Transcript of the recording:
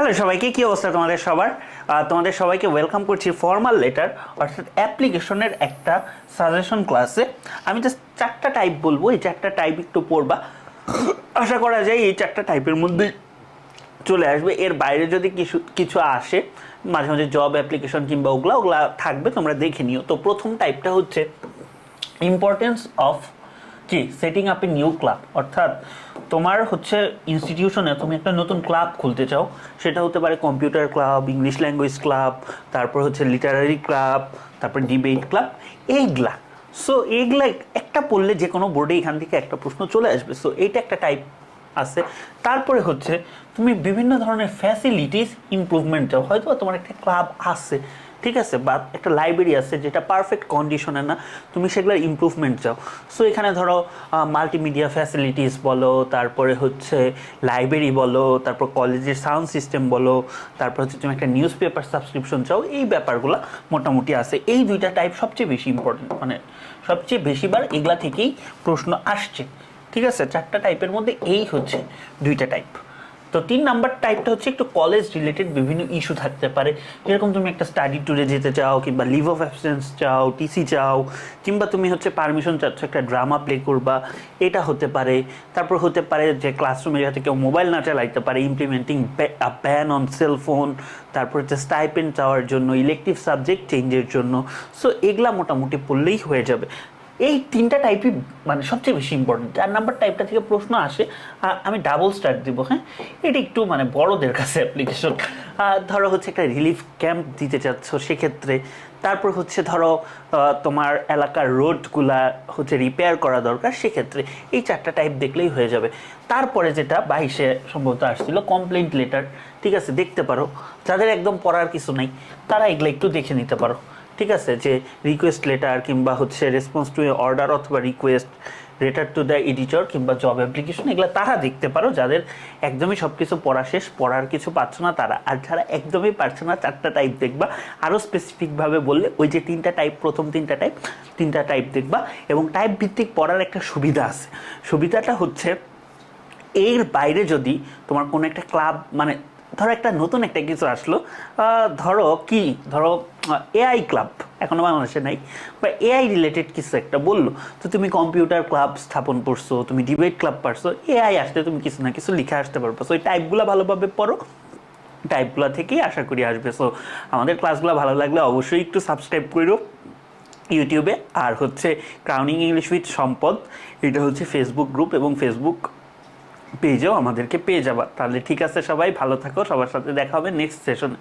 Hello সবাইকে, কি অবস্থা তোমাদের সবার? তোমাদের সবাইকে ওয়েলকাম করছি ফর্মাল লেটার অর্থাৎ অ্যাপ্লিকেশনের একটা সাজেশন ক্লাসে আমি জাস্ট চারটা টাইপ বলব, এই চারটা টাইপ একটু পড়বা। আশা করা যায় এই চারটা টাইপের মধ্যে চলে আসবে। এর বাইরে যদি কিছু কিছু আসে, মাঝে মাঝে জব অ্যাপ্লিকেশন কিংবা ওগুলা ওগুলা থাকবে, তোমরা দেখে নিও। তো প্রথম টাইপটা হচ্ছে ইম্পর্টেন্স অফ কি? Setting up a new club অর্থাৎ তোমার হচ্ছে ইনস্টিটিউশনে তুমি একটা নতুন ক্লাব খুলতে চাও, সেটা হতে পারে computer club English language club তারপর হচ্ছে লিটারারি ক্লাব তারপর ডিবেট ক্লাব এইগুলা। সো এইগুলা একটা পড়লে যে কোনো বোর্ডে এখান থেকে একটা প্রশ্ন চলে আসবে। সো এইটা একটা টাইপ আছে। তারপরে হচ্ছে, তুমি বিভিন্ন ধরনের ফ্যাসিলিটিস ইমপ্রুভমেন্ট চাও। হয়তো তোমার একটা ক্লাব আছে। ঠিক আছে? বা একটা লাইব্রেরি আছে যেটা পারফেক্ট কন্ডিশনে না, তুমি সেগুলোর ইমপ্রুভমেন্ট চাও। সো এখানে ধরো মাল্টিমিডিয়া ফ্যাসিলিটিস বলো, তারপরে হচ্ছে লাইব্রেরি বলো, তারপর কলেজের সাউন্ড সিস্টেম বলো, তারপর হচ্ছে তুমি একটা নিউজ পেপার সাবস্ক্রিপশন চাও, এই ব্যাপারগুলো মোটামুটি আছে। এই দুইটা টাইপ সবচেয়ে বেশি ইম্পর্টেন্ট মানে সবচেয়ে বেশিবার এগুলা থেকেই প্রশ্ন আসছে। ঠিক আছে? চারটা টাইপের মধ্যে এই হচ্ছে দুইটা টাইপ তো তিন নাম্বার টাইপটা হচ্ছে একটু কলেজ রিলেটেড বিভিন্ন ইস্যু থাকতে পারে। যেরকম তুমি একটা স্টাডি ট্যুরে যেতে চাও কিংবা লিভ অফ অ্যাবসেন্স চাও টিসি চাও, কিংবা তুমি হচ্ছে পারমিশন চাচ্ছ একটা ড্রামা প্লে করবা, এটা হতে পারে। তারপর হতে পারে যে ক্লাসরুমে যাতে কেউ মোবাইল না চালাইতে পারে implementing ban on cell phone তারপর হচ্ছে স্টাইপেন্ড চাওয়ার জন্য ইলেকটিভ সাবজেক্ট চেঞ্জের জন্য। সো এগুলা মোটামুটি পড়লেই হয়ে যাবে। এই তিনটা টাইপই মানে সবচেয়ে বেশি ইম্পর্টেন্ট চার নাম্বার টাইপটা থেকে প্রশ্ন আসে আমি ডাবল স্টার দিব হ্যাঁ? এটা একটু মানে বড়দের কাছে অ্যাপ্লিকেশন ধরো হচ্ছে একটা রিলিফ ক্যাম্প দিতে চাচ্ছ সেক্ষেত্রে। তারপর হচ্ছে ধরো তোমার এলাকার রোডগুলা হচ্ছে রিপেয়ার করা দরকার সেক্ষেত্রে। এই চারটা টাইপ দেখলেই হয়ে যাবে। তারপরে যেটা বাইশে সম্ভবত আসছিল কমপ্লেন্ট লেটার ঠিক আছে? দেখতে পারো। যাদের একদম পড়ার কিছু নাই, তারা এগুলো একটু দেখে নিতে পারো। ঠিক আছে, যে রিকোয়েস্ট লেটার কিংবা হচ্ছে রেসপন্স টু এ অর্ডার অথবা request letter to the editor কিংবা জব অ্যাপ্লিকেশন এগুলো তারা দেখতে পারো। যাদের একদমই সব কিছু পড়া শেষ, পড়ার কিছু পাচ্ছ না তারা। আর যারা একদমই পারছ না, চারটা টাইপ দেখবা। আরও স্পেসিফিকভাবে বললে ওই যে তিনটা টাইপ প্রথম তিনটা টাইপ তিনটা টাইপ দেখবা। এবং টাইপ ভিত্তিক পড়ার একটা সুবিধা আছে। সুবিধাটা হচ্ছে এর বাইরে যদি তোমার কোনো একটা ক্লাব মানে ধরো একটা নতুন একটা কিছু আসলো। ধরো কি? ধরো এআই ক্লাব এখনও বাংলাদেশে নাই, বা এআই রিলেটেড কিছু একটা বলল। তো তুমি কম্পিউটার ক্লাব স্থাপন করছ, তুমি ডিবেট ক্লাব পারছ এআই আসতে তুমি কিছু না কিছু লিখে আসতে পারব। সো এই টাইপগুলো ভালোভাবে পড়ো। টাইপগুলো থেকেই আশা করি আসবে। সো আমাদের ক্লাসগুলো ভালো লাগলে অবশ্যই একটু সাবস্ক্রাইব করো ইউটিউবে আর হচ্ছে ক্রাউনিং ইংলিশ উইথ সম্পদ, এটা হচ্ছে ফেসবুক গ্রুপ এবং ফেসবুক পেজেও আমাদেরকে পেয়ে যাবা। তাহলে ঠিক আছে সবাই, ভালো থাকো, সবার সাথে দেখা হবে নেক্সট সেশনে